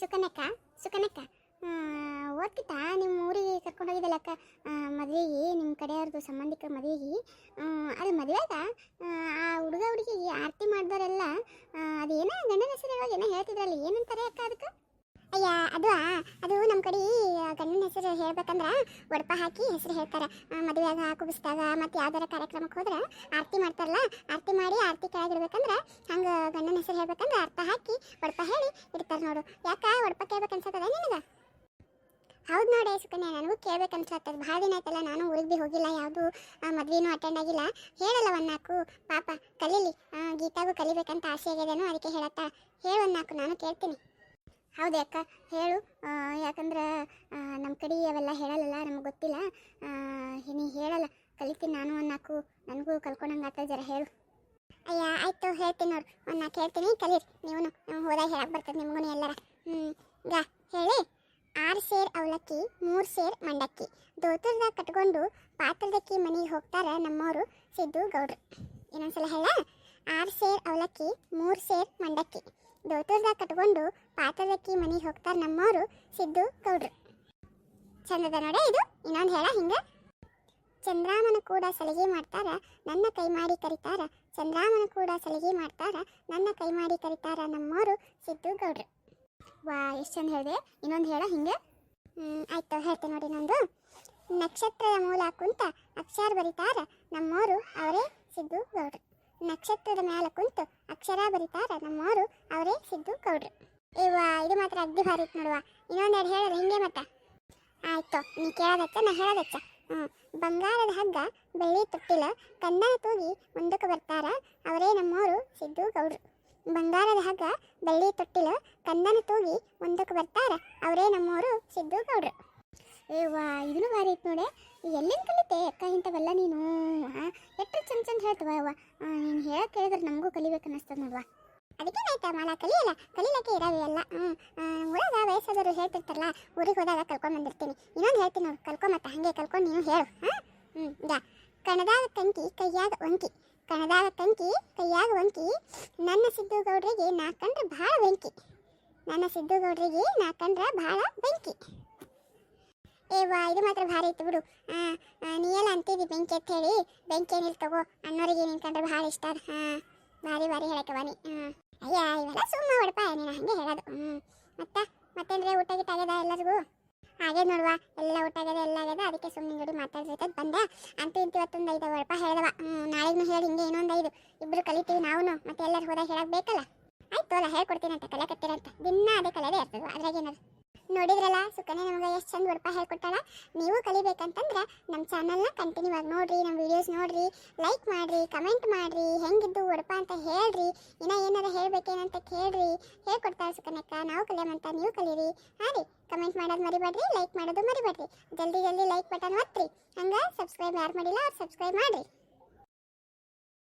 ಸುಕನಕ್ಕ ಸುಕನಕ್ಕ ಓದ್ಕಿತ ನಿಮ್ಮ ಊರಿಗೆ ಕರ್ಕೊಂಡು ಹೋಗಿದ್ದಲ್ಲಕ್ಕ ಮದುವೆಗೆ, ನಿಮ್ಮ ಕಡೆಯವ್ರದ್ದು ಸಂಬಂಧಿಕರ ಮದುವೆಗೆ? ಅದು ಮದುವೆಗ ಆ ಹುಡುಗ ಹುಡುಗಿಗೆ ಆರತಿ ಮಾಡಿದವರೆಲ್ಲ ಅದೇನೋ ಗಂಡನ ಹೆಸರು ಏನೋ ಹೇಳ್ತಿದ್ರಲ್ಲ, ಏನಂತಾರೆ ಅಕ್ಕ ಅದಕ್ಕೆ? ಅಯ್ಯ, ಅದು ಅದು ನಮ್ಮ ಕಡೆ ಗಂಡನ ಹೆಸರು ಹೇಳ್ಬೇಕಂದ್ರೆ ಒಡಪ ಹಾಕಿ ಹೆಸರು ಹೇಳ್ತಾರೆ. ಮದುವೆಯಾಗ, ಕುಬಿಸಿದಾಗ ಮತ್ತು ಯಾವ್ದಾರ ಕಾರ್ಯಕ್ರಮಕ್ಕೆ ಹೋದ್ರೆ ಆರತಿ ಮಾಡ್ತಾರಲ್ಲ, ಆರತಿ ಮಾಡಿ ಆರತಿ ಕೆಳಗಿಡ್ಬೇಕಂದ್ರೆ ಹಂಗೆ ಗಂಡನ ಹೆಸರು ಹೇಳ್ಬೇಕಂದ್ರೆ ಅರ್ಥ ಹಾಕಿ ಒಡಪ ಹೇಳಿ ಇಡ್ತಾರೆ ನೋಡು. ಯಾಕೆ ಒಡಪ ಕೇಳ್ಬೇಕು ಅನ್ಸತ್ತದ ನಿನಗೆ? ಹೌದು ನೋಡಿ ಸುಕನ್ಯಾ ನನಗೂ ಕೇಳ್ಬೇಕು ಅನ್ಸತ್ತದ. ಭಾಳ ದಿನ ಆಯ್ತಲ್ಲ, ನಾನು ಊರಿಗೆ ಹೋಗಿಲ್ಲ, ಯಾವುದು ಮದ್ವೆನೂ ಅಟೆಂಡ್ ಆಗಿಲ್ಲ. ಹೇಳಲ್ಲ ಒಂದು ಪಾಪ, ಕಲೀಲಿ ಗೀತಾಗೂ ಕಲಿಬೇಕಂತ ಆಸೆ ಆಗಿದೇನೋ ಅದಕ್ಕೆ ಹೇಳತ್ತ? ಹೇಳು ಒಂದು ನಾನು ಕೇಳ್ತೀನಿ. ಹೌದು ಅಕ್ಕ? ಹೇಳು. ಯಾಕಂದ್ರೆ ನಮ್ಮ ಕಡೆ ಅವೆಲ್ಲ ಹೇಳಲ್ಲ ನಮ್ಗೆ ಗೊತ್ತಿಲ್ಲ. ನೀ ಹೇಳಲ್ಲ, ಕಲಿತೀನಿ ನಾನು ಒಂದು ನನಗೂ ಕಲ್ಕೊಂಡಂಗೆ ಆಗ್ತದೆ ಜರ ಹೇಳು. ಅಯ್ಯ, ಆಯ್ತು, ಹೇಳ್ತೀನಿ ನೋಡು. ಒಂದು ನಾಲ್ಕು ಹೇಳ್ತೀನಿ, ಕಲೀರಿ. ನೀವು ಹೋದಾಗ ಹೇಳಕ್ ಬರ್ತದೆ ನಿಮಗೂ ಎಲ್ಲರ. ಹ್ಞೂ ಗಾ, ಹೇಳಿ. ಆರು ಸೇರ್ ಅವಲಕ್ಕಿ, ಮೂರು ಸೇರ್ ಮಂಡಕ್ಕಿ. ದೋತುರ್ದಾಗ ಕಟ್ಕೊಂಡು ಪಾತ್ರದಕ್ಕಿ ಮನೆಗೆ ಹೋಗ್ತಾರೆ ನಮ್ಮವರು ಸಿದ್ದು ಗೌಡ್ರು. ಇನ್ನೊಂದ್ಸಲ ಹೇಳ. ಆರು ಸೇರ್ ಅವಲಕ್ಕಿ, ಮೂರು ಸೇರ್ ಮಂಡಕ್ಕಿ. ದೋತುರ್ದಾಗ ಕಟ್ಕೊಂಡು ಪಾತ್ರದಕ್ಕಿ ಮನೆಗೆ ಹೋಗ್ತಾರೆ ನಮ್ಮವರು ಸಿದ್ದು ಗೌಡ್ರು. ಚಂದದ ನೋಡೇ ಇದು. ಇನ್ನೊಂದು ಹೇಳ ಹಿಂಗೆ. ಚಂದ್ರಾಮನ ಕೂಡ ಸಲಿಗೆ ಮಾಡ್ತಾರ, ನನ್ನ ಕೈ ಮಾಡಿ ಕರಿತಾರ. ಚಂದ್ರಾಮನ ಕೂಡ ಸಲಿಗೆ ಮಾಡ್ತಾರ, ನನ್ನ ಕೈ ಮಾಡಿ ಕರಿತಾರ ನಮ್ಮವರು ಸಿದ್ದು ಗೌಡ್ರು. ವಾ, ಎಷ್ಟು ಚಂದ ಹೇಳಿದೆ. ಇನ್ನೊಂದು ಹೇಳ ಹಿಂಗೆ. ಆಯ್ತು, ಹೇಳ್ತೆ ನೋಡಿ ನಂದು. ನಕ್ಷತ್ರದ ಮೂಲ ಕುಂತ ಅಕ್ಷರ ಬರೀತಾರ, ನಮ್ಮೋರು ಅವರೇ ಸಿದ್ದು ಗೌಡ್ರು. ನಕ್ಷತ್ರದ ಮೇಲೆ ಕುಂತು ಅಕ್ಷರ ಬರೀತಾರ, ನಮ್ಮೋರು ಅವರೇ ಸಿದ್ದು ಗೌಡ್ರು. ಇವ ಇದು ಮಾತ್ರ ಅಗ್ದಿ ಭಾರಿ ಇತ್ತು ನೋಡುವ. ಇನ್ನೊಂದೆರಡು ಹೇಳೋದು ಹಿಂಗೆ ಮತ್ತೆ. ಆಯ್ತು, ನೀ ಕೇಳೋದಚ್ಚ, ನಾ ಹೇಳೋದಚ್ಚ. ಬಂಗಾರದ ಹಗ್ಗ, ಬೆಳ್ಳಿ ತೊಟ್ಟಿಲ, ಕಂದನ ತೂಗಿ ಮುಂದಕ್ಕೆ ಬರ್ತಾರ, ಅವರೇ ನಮ್ಮವರು ಸಿದ್ದು ಗೌಡ್ರು. ಬಂಗಾರದ ಹಗ್ಗ, ಬೆಳ್ಳಿ ತೊಟ್ಟಿಲ, ಕಂದನ ತೂಗಿ ಮುಂದಕ್ಕೆ ಬರ್ತಾರ, ಅವರೇ ನಮ್ಮವರು ಸಿದ್ದು ಗೌಡ್ರು. ಏವಾ ಇದನ್ನು ಭಾರಿ ಐತೆ ನೋಡಿ. ಎಲ್ಲಿಂದ ಕಲಿತೆ ಅಕ್ಕ ಇಂಥವೆಲ್ಲ ನೀನು? ಎಷ್ಟು ಚಂದ ಚಂದ ಹೇಳ್ತವ ಅವ್ವ. ನೀನು ಹೇಳಕ್ಕೆ ಹೇಳಿದ್ರೆ ನಮಗೂ ಕಲಿಬೇಕು ಅನ್ನಿಸ್ತದೆ ನೋಡುವ. ಆಯ್ತಾ ಮಾಲ, ಕಲಿಯಲ್ಲ? ಕಲಿಲಕ್ಕೆ ಇದಾವೆ ಎಲ್ಲ. ಹ್ಞೂ ಊರಾಗ ವಯಸ್ಸಾದವರು ಹೇಳ್ತಿರ್ತಾರಲ್ಲ, ಊರಿಗೆ ಹೋದಾಗ ಕಲ್ಕೊಂಡ್ ಬಂದಿರ್ತೀನಿ. ಇನ್ನೊಂದು ಹೇಳ್ತೀನಿ ನೋಡು ಕಲ್ಕೊಂಬತ್ತ ಹಾಗೆ ಕಲ್ಕೊಂಡು ನೀನು ಹೇಳು, ಹಾಂ? ಹ್ಞೂ ಯಾ ಕಣದಾಗ ಕಂಕಿ ಕೈಯಾಗ ಒಂಕಿ. ಕಣದಾಗ ಕಂಕಿ ಕೈಯಾಗ ಒಂಕಿ, ನನ್ನ ಸಿದ್ದು ಗೌಡ್ರಿಗೆ ನಾ ಕಂಡ್ರೆ ಭಾಳ ಬೆಂಕಿ. ನನ್ನ ಸಿದ್ದು ಗೌಡ್ರಿಗೆ ನಾ ಕಂಡ್ರೆ ಭಾಳ ಬೆಂಕಿ. ಏವಾ ಇದು ಮಾತ್ರ ಭಾರಿ ಇತ್ತು ಬಿಡು. ನೀ ಎಲ್ಲ ಅಂತಿದ್ದಿ ಬೆಂಕಿ ಅಂತ ಹೇಳಿ. ಬೆಂಕಿ ಏನಿಲ್ಲ ತಗೋ, ಅನ್ನೋರಿಗೆ ನೀನು ಕಂಡ್ರೆ ಭಾಳ ಇಷ್ಟ ಹಾಂ. ಭಾರಿ ಭಾರಿ ಹೇಳಕ್ಕೆ ಬನ್ನಿ ಹಾಂ ಅಯ್ಯ, ಇವೆಲ್ಲ ಸುಮ್ಮ ಹೊಡಪ ನೀನು ಹಂಗೆ ಹೇಳೋದು ಹ್ಞೂ ಮತ್ತೆ? ಮತ್ತೇನ್ರಿ ಊಟ ಗೀಟ ಆಗ್ಯದ ಎಲ್ಲರಿಗೂ? ಹಾಗೆ ನೋಡುವ, ಎಲ್ಲ ಊಟ ಆಗ್ಯದ, ಎಲ್ಲ ಆಗ್ಯದ. ಅದಕ್ಕೆ ಸುಮ್ಮನೆ ನೋಡಿ ಮಾತಾಡ್ಸೈತದ ಬಂದೆ. ಅಂತೂ ಇಂತೂ ಇವತ್ತೊಂದು ಐದು ಹೊಡಪ ಹೇಳ್ದವ. ನಾಳೆಗೂ ಹೇಳಿ, ಹಿಂಗೆ ಇನ್ನೊಂದು ಐದು. ಇಬ್ರು ಕಲಿತೀವಿ ನಾವು ಮತ್ತೆ ಎಲ್ಲರೂ ಹೋದಾಗ ಹೇಳಕ್ ಬೇಕಲ್ಲ? ಆಯ್ತು ಅಲ್ಲ ಹೇಳ್ಕೊಡ್ತೀನಿ ಅಂತ ಕಲೆ ಕಟ್ಟಿರಂತ. ದಿನ ಅದೇ ಕಲೆದೇ ಇರ್ತದೆ ಅದ್ರಾಗ ಏನದು ನೋಡಿದ್ರಲ್ಲ ಸುಕನ್ಯ ಚಂದ ಉಡುಪ ಹೇಳ್ಕೊಟ್ಟಾಳ, ನೀವು ಕಲಿಬೇಕಂತಂದ್ರೆ ನಮ್ಮ ಚಾನಲ್ನ ಕಂಟಿನ್ಯೂ ಆಗಿ ನೋಡ್ರಿ ನಮ್ಮ ವಿಡಿಯೋಸ್ ನೋಡ್ರಿ ಲೈಕ್ ಮಾಡ್ರಿ ಕಮೆಂಟ್ ಮಾಡ್ರಿ, ಹೆಂಗಿದ್ದು ಒಡಪ ಅಂತ ಹೇಳ್ರಿ, ಇನ್ನ ಏನಾರ ಹೇಳ್ಬೇಕೇನಂತ ಕೇಳ್ರಿ, ಹೇಳ್ಕೊಡ್ತಾಳೆ ಸುಕನ್ಯಕ್ಕ, ನಾವು ಕಲಿಯಮಂತ ನೀವು ಕಲೀರಿ, ಹಾಂ ರೀ ಕಮೆಂಟ್ ಮಾಡೋದು ಮರಿಬೇಡ್ರಿ ಲೈಕ್ ಮಾಡೋದು ಮರಿಬೇಡ್ರಿ ಜಲ್ದಿ ಜಲ್ದಿ ಲೈಕ್ ಬಟನ್ ಒತ್ತಿರಿ ಹಂಗೆ ಸಬ್ಸ್ಕ್ರೈಬ್ ಯಾರು ಮಾಡಿಲ್ಲ ಅವ್ರು ಸಬ್ಸ್ಕ್ರೈಬ್ ಮಾಡ್ರಿ.